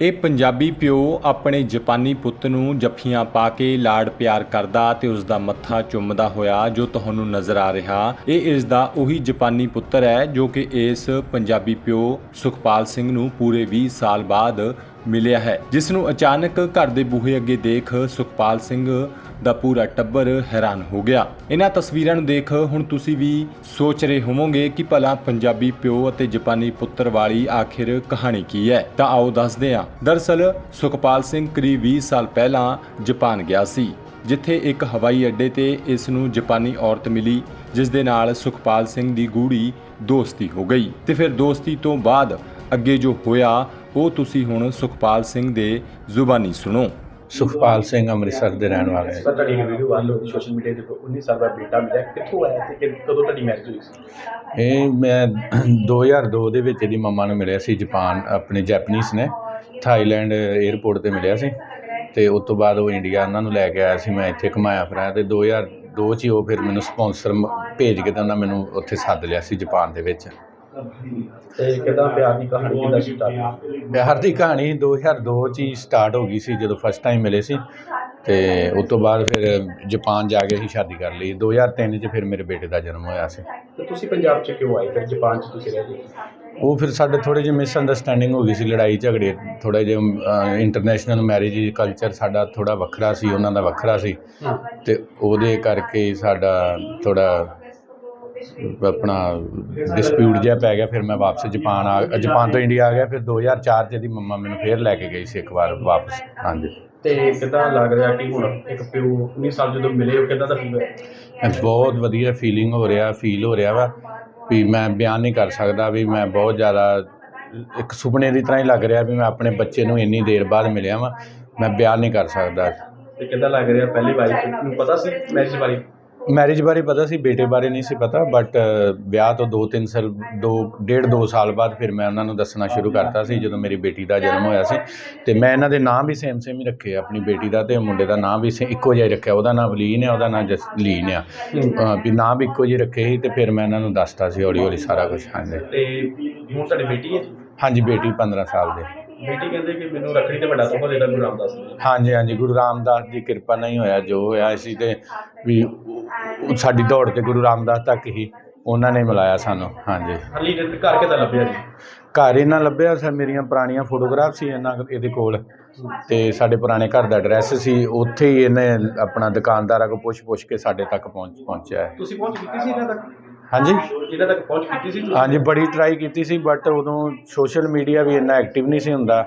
ਇਹ ਪੰਜਾਬੀ ਪਿਓ ਆਪਣੇ ਜਾਪਾਨੀ ਪੁੱਤ ਨੂੰ ਜੱਫੀਆਂ ਪਾ ਕੇ ਲਾੜ ਪਿਆਰ ਕਰਦਾ ਤੇ ਉਸ ਦਾ ਮੱਥਾ ਚੁੰਮਦਾ ਹੋਇਆ ਜੋ ਤੁਹਾਨੂੰ ਨਜ਼ਰ ਆ ਰਿਹਾ। ਇਹ ਇਸ ਦਾ ਉਹੀ ਜਾਪਾਨੀ ਪੁੱਤਰ ਹੈ ਜੋ ਕਿ ਇਸ ਪੰਜਾਬੀ ਪਿਓ ਸੁਖਪਾਲ ਸਿੰਘ ਨੂੰ ਪੂਰੇ 20 ਸਾਲ ਬਾਅਦ ਮਿਲਿਆ ਹੈ। ਜਿਸ ਨੂੰ ਅਚਾਨਕ ਘਰ ਦੇ ਬੂਹੇ ਅੱਗੇ ਦੇਖ ਸੁਖਪਾਲ ਸਿੰਘ ਦਾ ਪੂਰਾ ਟੱਬਰ ਹੈਰਾਨ ਹੋ ਗਿਆ। ਇਹਨਾਂ ਤਸਵੀਰਾਂ ਨੂੰ ਦੇਖ ਹੁਣ ਤੁਸੀਂ ਵੀ ਸੋਚ ਰਹੇ ਹੋਵੋਗੇ ਕਿ ਭਲਾ ਪੰਜਾਬੀ ਪਿਓ ਅਤੇ ਜਾਪਾਨੀ ਪੁੱਤਰ ਵਾਲੀ ਆਖਿਰ ਕਹਾਣੀ ਕੀ ਹੈ। ਤਾਂ ਆਓ ਦੱਸਦੇ ਹਾਂ। ਦਰਸਲ ਸੁਖਪਾਲ ਸਿੰਘ ਕਰੀਬ 20 ਸਾਲ ਪਹਿਲਾਂ ਜਾਪਾਨ ਗਿਆ ਸੀ, ਜਿੱਥੇ ਇੱਕ ਹਵਾਈ ਅੱਡੇ ਤੇ ਇਸ ਨੂੰ ਜਾਪਾਨੀ ਔਰਤ ਮਿਲੀ, ਜਿਸ ਦੇ ਨਾਲ ਸੁਖਪਾਲ ਸਿੰਘ ਦੀ ਗੂੜੀ ਦੋਸਤੀ ਹੋ ਗਈ। ਤੇ ਫਿਰ ਦੋਸਤੀ ਤੋਂ ਬਾਅਦ ਅੱਗੇ ਜੋ ਹੋਇਆ, ਉਹ ਤੁਸੀਂ ਹੁਣ ਸੁਖਪਾਲ ਸਿੰਘ ਦੇ ਜ਼ੁਬਾਨੀ ਸੁਣੋ। ਸੁਖਪਾਲ ਸਿੰਘ ਅੰਮ੍ਰਿਤਸਰ ਦੇ ਰਹਿਣ ਵਾਲੇ ਸਰ ਤੁਹਾਡੀ ਵੀਡੀਓ ਵਾਇਰਲ ਹੋ ਸੋਸ਼ਲ ਮੀਡੀਆ ਤੇ 19 ਸਾਲ ਦਾ ਬੇਟਾ ਮਿਲਿਆ। ਕਿੱਥੋਂ ਆਇਆ ਤੇ ਕਿ- ਕਦੋਂ ਤੁਹਾਡੀ ਮੈਰਿਜ ਹੋਈ ਸੀ? ਇਹ ਮੈਂ 2002 ਦੇ ਵਿੱਚ ਇਹਦੀ ਮੰਮਾ ਨੂੰ ਮਿਲਿਆ ਸੀ ਜਾਪਾਨ ਆਪਣੇ ਜੈਪਨੀਜ਼ ਨੇ ਥਾਈਲੈਂਡ 에ਅਰਪੋਰਟ ਤੇ ਮਿਲਿਆ ਸੀ। ਤੇ ਉਸ ਤੋਂ ਬਾਅਦ ਉਹ ਇੰਡੀਆ ਉਹਨਾਂ ਨੂੰ ਲੈ ਕੇ ਆਇਆ ਸੀ ਮੈਂ ਇੱਥੇ ਘੁਮਾਇਆ ਫਿਰਾਇਆ ਤੇ 2002 ਚ ਹੀ ਉਹ ਫਿਰ ਮੈਨੂੰ ਸਪਾਂਸਰ ਭੇਜ ਕੇ ਤਾਂ ਉਹਨਾਂ ਮੈਨੂੰ ਉੱਥੇ ਸੱਦ ਲਿਆ ਸੀ ਜਾਪਾਨ ਦੇ ਵਿੱਚ। ਤੇ ਕਿਦਾਂ ਪਿਆਰ ਦੀ ਕਹਾਣੀ ਕਿਦਾਂ ਸਟਾਰਟ ਪਿਆਰ ਦੀ ਕਹਾਣੀ 2002 ਚ ਹੀ ਸਟਾਰਟ ਹੋ ਗਈ ਸੀ ਜਦੋਂ ਫਸਟ ਟਾਈਮ ਮਿਲੇ ਸੀ। ਤੇ ਉਸ ਤੋਂ ਬਾਅਦ ਫਿਰ ਜਾਪਾਨ ਜਾ ਕੇ ਹੀ ਸ਼ਾਦੀ ਕਰ ਲਈ। 2003 ਚ ਫਿਰ ਮੇਰੇ ਬੇਟੇ ਦਾ ਜਨਮ ਹੋਇਆ ਸੀ। ਤੇ ਤੁਸੀਂ ਪੰਜਾਬ 'ਚ ਕਿਉਂ ਆਏ? ਫਿਰ ਜਾਪਾਨ 'ਚ ਤੁਸੀਂ ਰਹਿ ਗਏ? ਉਹ ਫਿਰ ਸਾਡੇ ਥੋੜੇ ਜਿਹੇ ਮਿਸਅੰਡਰਸਟੈਂਡਿੰਗ ਹੋ ਗਈ ਸੀ ਲੜਾਈ ਝਗੜੇ ਥੋੜਾ ਜਿਹਾ ਇੰਟਰਨੈਸ਼ਨਲ ਮੈਰਿਜ ਕਲਚਰ ਸਾਡਾ ਥੋੜਾ ਵੱਖਰਾ ਸੀ ਉਹਨਾਂ ਦਾ ਵੱਖਰਾ ਸੀ। ਤੇ ਉਹਦੇ ਕਰਕੇ ਸਾਡਾ ਥੋੜਾ ਆਪਣਾ ਡਿਸਪਿਊਟ ਜਿਹਾ ਪੈ ਗਿਆ ਫਿਰ ਮੈਂ ਵਾਪਸ ਜਾਪਾਨ ਆ ਜਾਪਾਨ ਤੋਂ ਇੰਡੀਆ ਆ ਗਿਆ ਫਿਰ 2004 ਚ ਇਹਦੀ ਮੰਮਾ ਮੈਨੂੰ ਫੇਰ ਲੈ ਕੇ ਗਈ ਸੀ ਇੱਕ ਵਾਰ ਵਾਪਸ ਹਾਂਜੀ। ਤੇ ਕਿਦਾਂ ਲੱਗ ਰਿਹਾ ਕਿ ਹੁਣ ਇੱਕ ਪਿਓ 19 ਸਾਲ ਜਦੋਂ ਮਿਲੇ ਉਹ ਕਿਦਾਂ ਦਾ ਫੀਲ ਹੋਇਆ? ਬਹੁਤ ਵਧੀਆ ਫੀਲਿੰਗ ਹੋ ਰਿਹਾ ਫੀਲ ਹੋ ਰਿਹਾ ਵਾ ਵੀ ਮੈਂ ਬਿਆਨ ਨਹੀਂ ਕਰ ਸਕਦਾ ਵੀ ਮੈਂ ਬਹੁਤ ਜ਼ਿਆਦਾ ਇੱਕ ਸੁਪਨੇ ਦੀ ਤਰ੍ਹਾਂ ਹੀ ਲੱਗ ਰਿਹਾ ਵੀ ਮੈਂ ਆਪਣੇ ਬੱਚੇ ਨੂੰ ਇੰਨੀ ਦੇਰ ਬਾਅਦ ਮਿਲਿਆ ਵਾਂ ਮੈਂ ਬਿਆਨ ਨਹੀਂ ਕਰ ਸਕਦਾ। ਤੇ ਕਿਦਾਂ ਲੱਗ ਰਿਹਾ ਪਹਿਲੀ ਵਾਰੀ? ਤੁਹਾਨੂੰ ਪਤਾ ਸੀ ਮੈਰਿਜ ਬਾਰੇ? ਮੈਰਿਜ ਬਾਰੇ ਪਤਾ ਸੀ ਬੇਟੇ ਬਾਰੇ ਨਹੀਂ ਸੀ ਪਤਾ ਬਟ ਵਿਆਹ ਤੋਂ 2-3 ਸਾਲ ਦੋ ਡੇਢ ਦੋ ਸਾਲ ਬਾਅਦ ਫਿਰ ਮੈਂ ਉਹਨਾਂ ਨੂੰ ਦੱਸਣਾ ਸ਼ੁਰੂ ਕਰਤਾ ਸੀ ਜਦੋਂ ਮੇਰੀ ਬੇਟੀ ਦਾ ਜਨਮ ਹੋਇਆ ਸੀ। ਤੇ ਮੈਂ ਇਹਨਾਂ ਦੇ ਨਾਮ ਵੀ ਸੇਮ ਸੇਮ ਹੀ ਰੱਖੇ ਆਪਣੀ ਬੇਟੀ ਦਾ ਤੇ ਮੁੰਡੇ ਦਾ ਨਾਮ ਵੀ ਸੇ ਇੱਕੋ ਜਿਹਾ ਰੱਖਿਆ ਉਹਦਾ ਨਾਮ ਵਲੀਨ ਹੈ ਉਹਦਾ ਨਾਮ ਜਸਲੀਨ ਆ। ਵੀ ਨਾਮ ਵੀ ਇੱਕੋ ਜਿਹੇ ਰੱਖੇ ਸੀ ਤੇ ਫਿਰ ਮੈਂ ਇਹਨਾਂ ਨੂੰ ਦੱਸਤਾ ਸੀ ਹੌਲੀ ਹੌਲੀ ਸਾਰਾ ਕੁਝ ਹਾਂਜੀ। ਤੇ ਹੁਣ ਤੁਹਾਡੀ ਬੇਟੀ ਹੈ ਹਾਂਜੀ ਬੇਟੀ 15 ਸਾਲ ਦੇ। ਬੇਟੀ ਕਹਿੰਦੇ ਕਿ ਮੈਨੂੰ ਰੱਖੜੀ ਤੇ ਵੱਡਾ ਤੋਹਫਾ ਦੇਦਾ ਗੁਰੂ ਰਾਮਦਾਸ ਨੇ। ਹਾਂਜੀ ਹਾਂਜੀ ਗੁਰੂ ਰਾਮਦਾਸ ਦੀ ਕਿਰਪਾ ਨਹੀਂ ਹੋਇਆ ਜੋ ਹੋਇਆ ਸੀ ਤੇ ਵੀ ਉਹ- ਸਾਡੀ ਦੌੜ ਤੇ ਗੁਰੂ ਰਾਮਦਾਸ ਤੱਕ ਹੀ ਉਹਨਾਂ ਨੇ ਮਿਲਾਇਆ ਸਾਨੂੰ ਹਾਂਜੀ। ਹਲੀ ਘਰ ਕਿਦਾਂ ਲੱਭਿਆ ਜੀ? ਘਰ ਇਹਨਾਂ ਲੱਭਿਆ ਸਰ ਮੇਰੀਆਂ ਪੁਰਾਣੀਆਂ ਫੋਟੋਗ੍ਰਾਫ ਸੀ ਇਹਨਾਂ ਇਹਦੇ ਕੋਲ ਤੇ ਸਾਡੇ ਪੁਰਾਣੇ ਘਰ ਦਾ ਐਡਰੈਸ ਸੀ ਉੱਥੇ ਹੀ ਇਹਨੇ ਆਪਣਾ ਦੁਕਾਨਦਾਰਾਂ ਕੋਲ ਪੁੱਛ ਪੁੱਛ ਕੇ ਸਾਡੇ ਤੱਕ ਪਹੁੰਚ ਪਹੁੰਚਿਆ ਹੈ ਤੁਸੀਂ ਪਹੁੰਚ ਕੀਤੀ ਸੀ ਇਹਨਾਂ ਤੱਕ? ਹਾਂਜੀ? ਇਹਨਾਂ ਤੱਕ ਪਹੁੰਚ ਕੀਤੀ ਸੀ? ਹਾਂਜੀ ਬੜੀ ਟਰਾਈ ਕੀਤੀ ਸੀ ਬਟ ਉਦੋਂ ਸੋਸ਼ਲ ਮੀਡੀਆ ਵੀ ਇੰਨਾ ਐਕਟਿਵ ਨਹੀਂ ਸੀ ਹੁੰਦਾ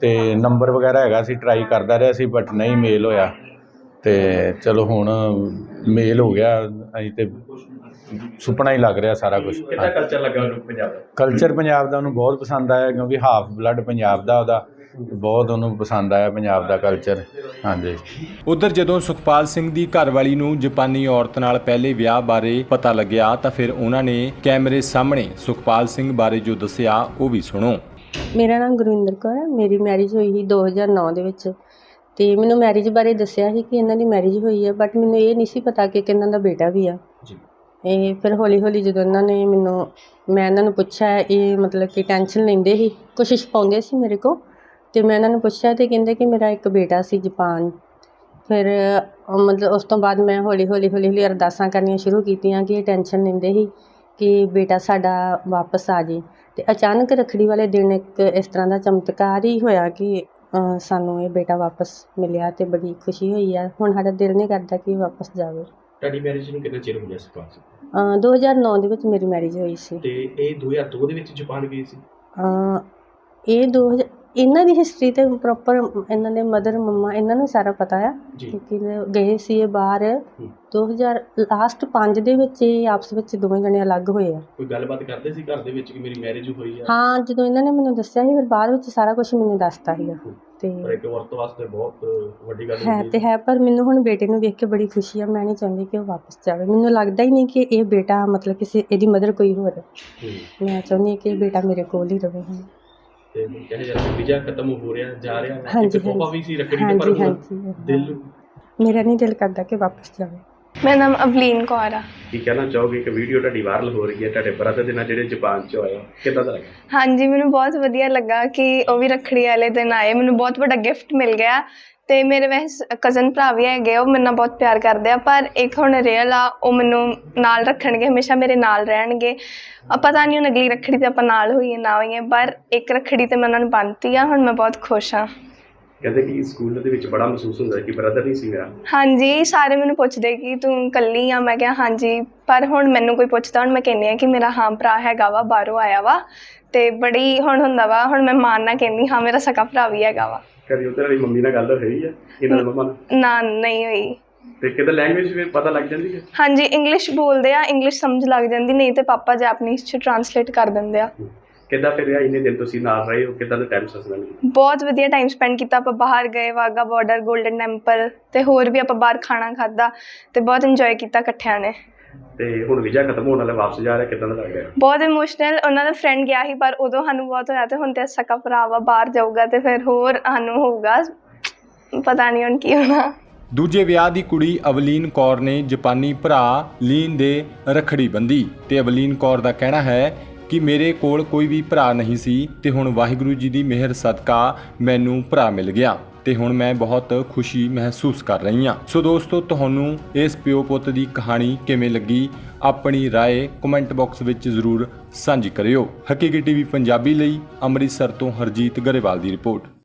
ਤੇ ਨੰਬਰ ਵਗੈਰਾ ਹੈਗਾ ਸੀ ਟਰਾਈ ਕਰਦਾ ਰਿਹਾ ਸੀ ਬਟ ਨਹੀਂ ਮੇਲ ਹੋਇਆ। ਤੇ ਚਲੋ ਹੁਣ ਮੇਲ ਹੋ ਗਿਆ ਅਸੀਂ ਤੇ ਸੁਪਨਾ ਹੀ ਲੱਗ ਰਿਹਾ ਸਾਰਾ ਕੁਝ ਕਿੱਦਾਂ ਕਲਚਰ ਲੱਗਾ ਉਹਨੂੰ ਪੰਜਾਬ ਦਾ? ਕਲਚਰ ਪੰਜਾਬ ਦਾ ਉਹਨੂੰ ਬਹੁਤ ਪਸੰਦ ਆਇਆ ਕਿਉਂਕਿ ਹਾਫ ਬਲੱਡ ਪੰਜਾਬ ਦਾ ਉਹਦਾ। ਬਹੁਤ ਉਹਨੂੰ ਪਸੰਦ ਆਇਆ ਪੰਜਾਬ ਦਾ ਕਲਚਰ ਹਾਂਜੀ। ਉਧਰ ਜਦੋਂ ਸੁਖਪਾਲ ਸਿੰਘ ਦੀ ਘਰਵਾਲੀ ਨੂੰ ਜਾਪਾਨੀ ਔਰਤ ਨਾਲ ਪਹਿਲੇ ਵਿਆਹ ਬਾਰੇ ਪਤਾ ਲੱਗਿਆ ਤਾਂ ਫਿਰ ਉਹਨਾਂ ਨੇ ਕੈਮਰੇ ਸਾਹਮਣੇ ਸੁਖਪਾਲ ਸਿੰਘ ਬਾਰੇ ਜੋ ਦੱਸਿਆ ਉਹ ਵੀ ਸੁਣੋ। ਮੇਰਾ ਨਾਮ ਗੁਰਵਿੰਦਰ ਕੌਰ ਹੈ। ਮੇਰੀ ਮੈਰਿਜ ਹੋਈ ਸੀ 2009 ਦੇ ਵਿੱਚ। ਤੇ ਮੈਨੂੰ ਮੈਰਿਜ ਬਾਰੇ ਦੱਸਿਆ ਸੀ ਕਿ ਇਹਨਾਂ ਦੀ ਮੈਰਿਜ ਹੋਈ ਹੈ ਬਟ ਮੈਨੂੰ ਇਹ ਨਹੀਂ ਸੀ ਪਤਾ ਕਿ ਇਹਨਾਂ ਦਾ ਬੇਟਾ ਵੀ ਆ। ਜੀ। ਇਹ ਫਿਰ ਹੌਲੀ ਹੌਲੀ ਜਦੋਂ ਇਹਨਾਂ ਨੇ ਮੈਨੂੰ ਮੈਂ ਇਹਨਾਂ ਨੂੰ ਪੁੱਛਿਆ ਇਹ ਮਤਲਬ ਕਿ ਟੈਨਸ਼ਨ ਲੈਂਦੇ ਸੀ ਕੋਸ਼ਿਸ਼ ਪਾਉਂਦੇ ਸੀ ਮੇਰੇ ਕੋ ਤੇ ਮੈਂ ਇਹਨਾਂ ਨੂੰ ਪੁੱਛਿਆ ਤੇ ਕਹਿੰਦੇ ਕਿ ਮੇਰਾ ਇੱਕ ਬੇਟਾ ਸੀ ਜਾਪਾਨ। ਫਿਰ ਮਤਲਬ ਉਸ ਤੋਂ ਬਾਅਦ ਮੈਂ ਹੌਲੀ ਹੌਲੀ ਹੌਲੀ ਹੌਲੀ ਅਰਦਾਸਾਂ ਕਰਨੀਆਂ ਸ਼ੁਰੂ ਕੀਤੀਆਂ ਕਿ ਇਹ ਟੈਨਸ਼ਨ ਲੈਂਦੇ ਸੀ ਕਿ ਬੇਟਾ ਸਾਡਾ ਵਾਪਸ ਆ ਜੇ। ਤੇ ਅਚਾਨਕ ਰੱਖੜੀ ਵਾਲੇ ਦਿਨ ਇੱਕ ਇਸ ਤਰ੍ਹਾਂ ਦਾ ਚਮਤਕਾਰ ਹੀ ਹੋਇਆ ਕਿ ਸਾਨੂੰ ਇਹ ਬੇਟਾ ਵਾਪਸ ਮਿਲਿਆ ਤੇ ਬੜੀ ਖੁਸ਼ੀ ਹੋਈ ਆ। ਹੁਣ ਸਾਡਾ ਦਿਲ ਨਹੀਂ ਕਰਦਾ ਕਿ ਵਾਪਸ ਜਾਵੇ। ਤੁਹਾਡੀ ਮੈਰਿਜ ਨੂੰ ਕਿੰਨਾ ਚਿਰ ਹੋ ਗਿਆ ਸੀ ਪਾਸ ਅਹ 2009 ਦੇ ਵਿੱਚ ਮੇਰੀ ਮੈਰਿਜ ਹੋਈ ਸੀ। ਤੇ ਇਹ 2002 ਦੇ ਵਿੱਚ ਜਾਪਾਨ ਗਈ ਸੀ? ਇਹ 2000 ਇਹਨਾਂ ਦੀ ਹਿਸਟਰੀ ਤੇ ਪ੍ਰੋਪਰ ਇਹਨਾਂ ਦੇ ਮਦਰ ਮੰਮਾ ਇਹਨਾਂ ਨੂੰ ਸਾਰਾ ਪਤਾ ਆ ਜੀ। ਕਿਉਂਕਿ ਇਹ ਗਏ ਸੀ ਇਹ ਬਾਹਰ 2000 ਲਾਸਟ 5 ਦੇ ਵਿੱਚ ਇਹ ਆਪਸ ਵਿੱਚ ਦੋਵੇਂ ਜਣੇ ਅਲੱਗ ਹੋਏ ਆ। ਕੋਈ ਗੱਲਬਾਤ ਕਰਦੇ ਸੀ ਘਰ ਦੇ ਵਿੱਚ ਕਿ ਮੇਰੀ ਮੈਰਿਜ ਹੋਈ ਆ? ਹਾਂ ਜਦੋਂ ਇਹਨਾਂ ਨੇ ਮੈਨੂੰ ਦੱਸਿਆ ਸੀ ਫਿਰ ਬਾਅਦ ਵਿੱਚ ਸਾਰਾ ਕੁਝ ਮੈਨੂੰ ਦੱਸਤਾ ਸੀਗਾ। ਤੇ ਪਰ ਇੱਕ ਔਰਤ ਵਾਸਤੇ ਬਹੁਤ ਵੱਡੀ ਗੱਲ ਹੈ ਹੁੰਦੀ ਤੇ ਹੈ ਪਰ ਮੈਨੂੰ ਹੁਣ ਬੇਟੇ ਨੂੰ ਵੇਖ ਕੇ ਬੜੀ ਖੁਸ਼ੀ ਆ ਮੈਂ ਨਹੀਂ ਚਾਹੁੰਦੀ ਕਿ ਉਹ ਵਾਪਸ ਜਾਵੇ। ਮੈਨੂੰ ਲੱਗਦਾ ਹੀ ਨਹੀਂ ਕਿ ਇਹ ਬੇਟਾ ਮਤਲਬ ਕਿਸੇ ਇਹਦੀ ਮਦਰ ਕੋਈ ਹੋਰ ਹੈ। ਹੂੰ। ਮੈਂ ਚਾਹੁੰਦੀ ਹਾਂ ਕਿ ਇਹ ਬੇਟਾ ਮੇਰੇ ਕੋਲ ਹੀ ਰਹੇ ਹੁਣ। ਤੇ ਹੁਣ ਕਹੇ ਜਾ ਵੀਜ਼ਾ ਖਤਮ ਹੋ ਰਿਹਾ ਜਾ ਰਿਹਾ ਹਾਂਜੀ, ਇੱਕ ਤੋਹਫਾ ਵੀ ਸੀ ਰੱਖੜੀ ਤੇ ਪਰ ਹਾਂਜੀ ਹੁਣ ਹਾਂਜੀ ਦਿਲ ਮੇਰਾ ਨਹੀਂ ਦਿਲ ਕਰਦਾ ਕਿ ਵਾਪਸ ਜਾਵੇ। ਮੇਰਾ ਨਾਮ ਅਵਲੀਨ ਕੌਰ ਆ। ਕੀ ਕਹਿਣਾ ਚਾਹੋਗੇ? ਕਿ ਵੀਡੀਓ ਤੁਹਾਡੀ ਵਾਇਰਲ ਹੋ ਰਹੀ ਹੈ ਤੁਹਾਡੇ ਬ੍ਰਦਰ ਦੇ ਨਾਲ ਜਿਹੜੇ ਜਾਪਾਨ ਚ ਹੋਏ ਆ ਕਿੱਦਾਂ ਦਾ ਲੱਗਾ ਹਾਂਜੀ ਮੈਨੂੰ ਬਹੁਤ ਵਧੀਆ ਲੱਗਾ ਕਿ ਉਹ ਵੀ ਰੱਖੜੀ ਵਾਲੇ ਦਿਨ ਆਏ। ਮੈਨੂੰ ਬਹੁਤ ਵੱਡਾ ਗਿਫਟ ਮਿਲ ਗਿਆ। ਤੇ ਮੇਰੇ ਵੈਸੇ ਕਜ਼ਨ ਭਰਾ ਵੀ ਹੈਗੇ ਉਹ ਮੇਰੇ ਨਾਲ ਬਹੁਤ ਪਿਆਰ ਕਰਦੇ ਆ ਪਰ ਇੱਕ ਹੁਣ ਰੀਅਲ ਆ ਉਹ ਮੈਨੂੰ ਨਾਲ ਰੱਖਣਗੇ ਹਮੇਸ਼ਾ ਮੇਰੇ ਨਾਲ ਰਹਿਣਗੇ। ਆ ਪਤਾ ਨਹੀਂ ਹੁਣ ਅਗਲੀ ਰੱਖੜੀ ਤੇ ਆਪਾਂ ਨਾਲ ਹੋਈਏ ਨਾ ਹੋਈਏ ਪਰ ਇੱਕ ਰੱਖੜੀ ਤੇ ਮੈਂ ਉਹਨਾਂ ਨੂੰ ਬੰਨ੍ਹਤੀ ਆ ਹੁਣ ਮੈਂ ਬਹੁਤ ਖੁਸ਼ ਹਾਂ ਕਹਿੰਦੇ ਕਿ ਸਕੂਲ ਦੇ ਵਿੱਚ ਬੜਾ ਮਹਿਸੂਸ ਹੁੰਦਾ ਕਿ ਬ੍ਰਦਰ ਨਹੀਂ ਸੀ ਮੇਰਾ। ਹਾਂਜੀ ਸਾਰੇ ਮੈਨੂੰ ਪੁੱਛਦੇ ਕਿ ਤੂੰ ਇਕੱਲੀ ਆ ਮੈਂ ਕਿਹਾ ਹਾਂਜੀ ਪਰ ਹੁਣ ਮੈਨੂੰ ਕੋਈ ਪੁੱਛਦਾ ਹੁਣ ਮੈਂ ਕਹਿੰਦੀ ਆ ਕਿ ਮੇਰਾ ਹਾਂ ਭਰਾ ਹੈਗਾ ਵਾ ਬਾਹਰੋਂ ਆਇਆ ਵਾ ਤੇ ਬੜੀ ਹੁਣ ਹੁੰਦਾ ਵਾ ਹੁਣ ਮੈਂ ਮਾਨ ਨਾਲ ਕਹਿੰਦੀ ਹਾਂ ਮੇਰਾ ਸਕਾ ਭਰਾ ਵੀ ਹੈਗਾ ਵਾ। ਕਦੀ ਉਧਰ ਵਾਲੀ ਮੰਮੀ ਨਾਲ ਗੱਲ ਹੋਈ ਹੈ ਇਹਨਾਂ ਮੰਮਾ ਨਾਲ? ਨਾ ਨਹੀਂ ਹੋਈ। ਤੇ ਕਿਤੇ ਲੈਂਗੁਏਜ ਵੀ ਪਤਾ ਲੱਗ ਜਾਂਦੀ ਹੈ? ਹਾਂਜੀ ਇੰਗਲਿਸ਼ ਬੋਲਦੇ ਆ ਇੰਗਲਿਸ਼ ਸਮਝ ਲੱਗ ਜਾਂਦੀ ਨਹੀਂ ਤੇ ਪਾਪਾ ਜੈਪਨੀਜ਼ ਚ ਟਰਾਂਸਲੇਟ ਕਰ ਦਿੰਦੇ ਆ। ਕਿੱਦਾਂ ਫਿਰ ਰਿਹਾ ਇੰਨੇ ਦਿਨ ਤੁਸੀਂ ਨਾਲ ਰਹੇ ਹੋ? ਕਿੱਦਾਂ ਦਾ ਟਾਈਮ ਸਸਦਾ ਨਹੀਂ ਬਹੁਤ ਵਧੀਆ ਟਾਈਮ ਸਪੈਂਡ ਕੀਤਾ ਆਪਾਂ ਬਾਹਰ ਗਏ ਵਾਗਾ ਬਾਰਡਰ 골ਡਨ ਟੈਂਪਲ ਤੇ ਹੋਰ ਵੀ ਆਪਾਂ ਬਾਹਰ ਖਾਣਾ ਖਾਦਾ ਤੇ ਬਹੁਤ ਇੰਜੋਏ ਕੀਤਾ ਇਕੱਠਿਆਂ ਨੇ। ਤੇ ਹੁਣ ਵੀਜ਼ਾ ਖਤਮ ਹੋਣ ਵਾਲਾ ਵਾਪਸ ਜਾ ਰਿਹਾ ਕਿੱਦਾਂ ਦਾ ਲੱਗ ਰਿਹਾ? ਬਹੁਤ ਇਮੋਸ਼ਨਲ ਉਹਨਾਂ ਦਾ ਫਰੈਂਡ ਗਿਆ ਸੀ ਪਰ ਉਦੋਂ ਸਾਨੂੰ ਬਹੁਤ ਹੋਇਆ ਤੇ ਹੁਣ ਤੇ ਸਕਾ ਭਰਾ ਵਾ ਬਾਹਰ ਜਾਊਗਾ ਤੇ ਫਿਰ ਹੋਰ ਸਾਨੂੰ ਹੋਊਗਾ। ਪਤਾ ਨਹੀਂ ਹੁਣ ਕੀ ਹੋਣਾ। ਦੂਜੇ ਵਿਆਹ ਦੀ ਕੁੜੀ ਅਵਲੀਨ ਕੌਰ ਨੇ ਜਾਪਾਨੀ ਭਰਾ ਲੀਨ ਦੇ ਰਖੜੀ ਬੰਦੀ ਤੇ ਅਵਲੀਨ ਕੌਰ ਦਾ ਕਹਿਣਾ ਹੈ ਕਿ ਮੇਰੇ ਕੋਲ ਕੋਈ ਵੀ ਭਰਾ ਨਹੀਂ ਸੀ ਤੇ ਹੁਣ ਵਾਹਿਗੁਰੂ ਜੀ ਦੀ ਮਿਹਰ ਸਦਕਾ ਮੈਨੂੰ ਭਰਾ ਮਿਲ ਗਿਆ। ਤੇ ਹੁਣ ਮੈਂ ਬਹੁਤ ਖੁਸ਼ੀ ਮਹਿਸੂਸ ਕਰ ਰਹੀ ਹਾਂ ਸੋ ਦੋਸਤੋ ਤੁਹਾਨੂੰ ਇਸ ਪਿਓ ਪੁੱਤ ਦੀ ਕਹਾਣੀ ਕਿਵੇਂ ਲੱਗੀ ਆਪਣੀ رائے ਕਮੈਂਟ ਬਾਕਸ ਵਿੱਚ ਜ਼ਰੂਰ ਸਾਂਝੀ ਕਰਿਓ ਹਕੀਕੀ ਟੀਵੀ ਪੰਜਾਬੀ ਲਈ ਅੰਮ੍ਰਿਤਸਰ ਤੋਂ ਹਰਜੀਤ ਗਰੇਵਾਲ ਦੀ ਰਿਪੋਰਟ